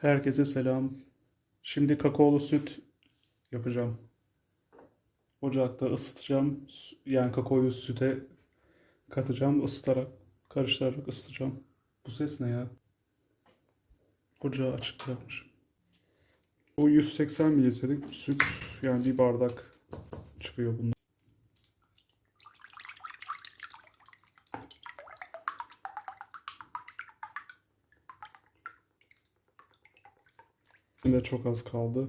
Herkese selam. Şimdi kakaolu süt yapacağım. Ocakta ısıtacağım. Yani kakaoyu süte katacağım. ısıtarak, karıştırarak ısıtacağım. Bu ses ne ya? Ocağı açık bırakmışım. Bu 180 mililitrelik süt. Yani bir bardak çıkıyor bundan. Şimdi çok az kaldı.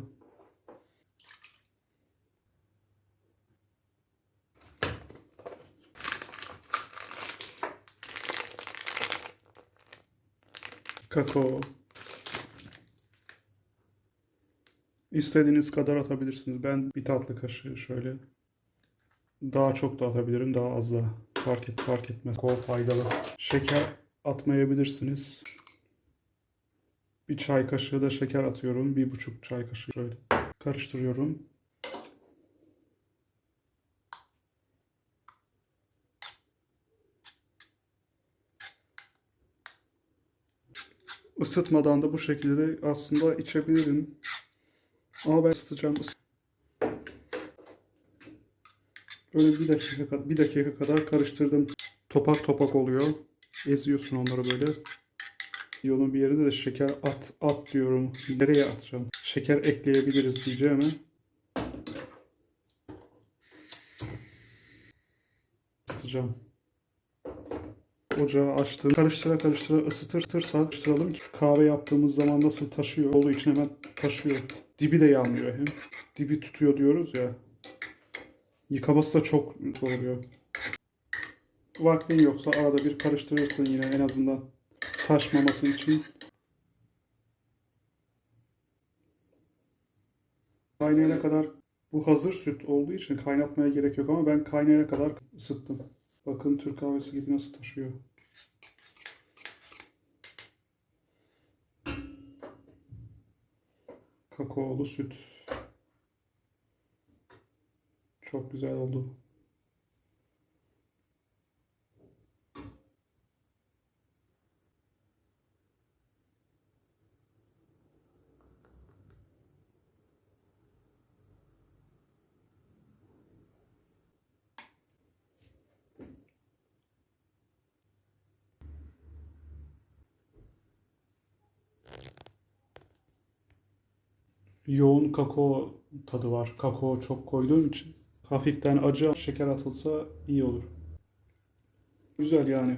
Kakao. İstediğiniz kadar atabilirsiniz. Ben bir tatlı kaşığı şöyle. Daha çok da atabilirim, daha az da. Fark et, fark etmez. Kakao faydalı. Şeker atmayabilirsiniz. Bir çay kaşığı da şeker atıyorum. Bir buçuk çay kaşığı şöyle. Karıştırıyorum. Isıtmadan da bu şekilde de aslında içebilirim. Ama ben ısıtacağım. Böyle bir dakika, bir dakika kadar karıştırdım. Topak topak oluyor. Eziyorsun onları böyle. Yolun bir yerinde de şeker at at diyorum. Nereye atacağım? Şeker ekleyebiliriz diyeceğim ama. Isıtacağım. Ocağı açtım. Karıştıra karıştıra ısıtırsa karıştıralım ki kahve yaptığımız zaman nasıl taşıyor. Olduğu için hemen taşıyor. Dibi de yanmıyor hem. Dibi tutuyor diyoruz ya. Yıkaması da çok zor oluyor. Vaktin yoksa arada bir karıştırırsın yine en azından taşmaması için. Kaynayana kadar bu hazır süt olduğu için kaynatmaya gerek yok ama ben kaynayana kadar ısıttım. Bakın Türk kahvesi gibi nasıl taşıyor. Kakaolu süt. Çok güzel oldu. Yoğun kakao tadı var. Kakao çok koyduğum için. Hafiften acı şeker atılsa iyi olur. Güzel yani.